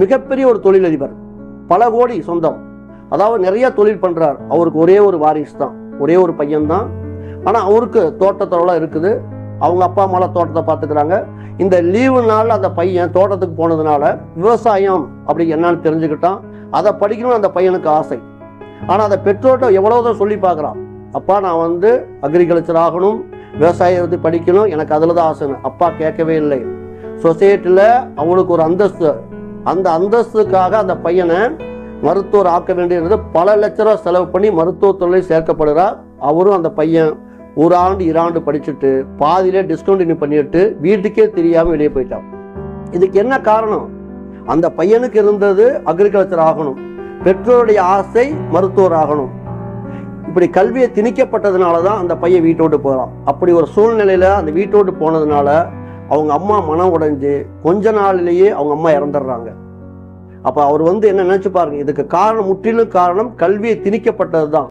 மிகப்பெரிய ஒரு தொழிலதிபர். பல கோடி சொந்தம். அதாவது நிறைய தொழில் பண்ணுறார் அவருக்கு ஒரே ஒரு வாரிசு தான். ஒரே ஒரு பையன்தான் ஆனால் அவருக்கு தோட்டத்தோட இருக்குது. அவங்க அப்பா அம்மாலாம் தோட்டத்தை பார்த்துக்கிறாங்க இந்த லீவு நாள் அந்த பையன் தோட்டத்துக்கு போனதுனால விவசாயம் அப்படி என்னன்னு தெரிஞ்சுக்கிட்டான். அதை படிக்கணும்னு அந்த பையனுக்கு ஆசை. ஆனால் அதை பெற்றோர்கிட்ட எவ்வளோதான் சொல்லி பார்க்குறான் அப்பா நான் வந்து அக்ரிகல்ச்சர் ஆகணும். விவசாயத்தை படிக்கணும். எனக்கு அதில் தான் ஆசைன்னு. அப்பா கேட்கவே இல்லை. சொசைட்டியில் அவனுக்கு ஒரு அந்தஸ்து அந்த அந்தஸ்துக்காக அந்த பையனை மருத்துவர் ஆக்க வேண்டியது பல லட்ச ரூபா செலவு பண்ணி மருத்துவ சேர்க்கப்படுகிறார் அவரும் அந்த பையன் ஒரு ஆண்டு இராண்டு படிச்சுட்டு பாதியிலே டிஸ்கண்டினியூ பண்ணிட்டு வீட்டுக்கே தெரியாமல் வெளியே போயிட்டான். இதுக்கு என்ன காரணம்? அந்த பையனுக்கு இருந்தது அக்ரிகல்ச்சர் ஆகணும். பெற்றோருடைய ஆசை மருத்துவர் ஆகணும். இப்படி கல்வியை திணிக்கப்பட்டதுனால தான் அந்த பையன் வீட்டோட்டு போகிறான் அப்படி ஒரு சூழ்நிலையில் அந்த வீட்டோட்டு போனதுனால அவங்க அம்மா மனம் உடைஞ்சு கொஞ்ச நாள்லேயே அவங்க அம்மா இறந்துடுறாங்க. அப்போ அவர் வந்து என்ன நினச்சி பாருங்க இதுக்கு காரணம் முற்றிலும் காரணம் கல்வியை திணிக்கப்பட்டது தான்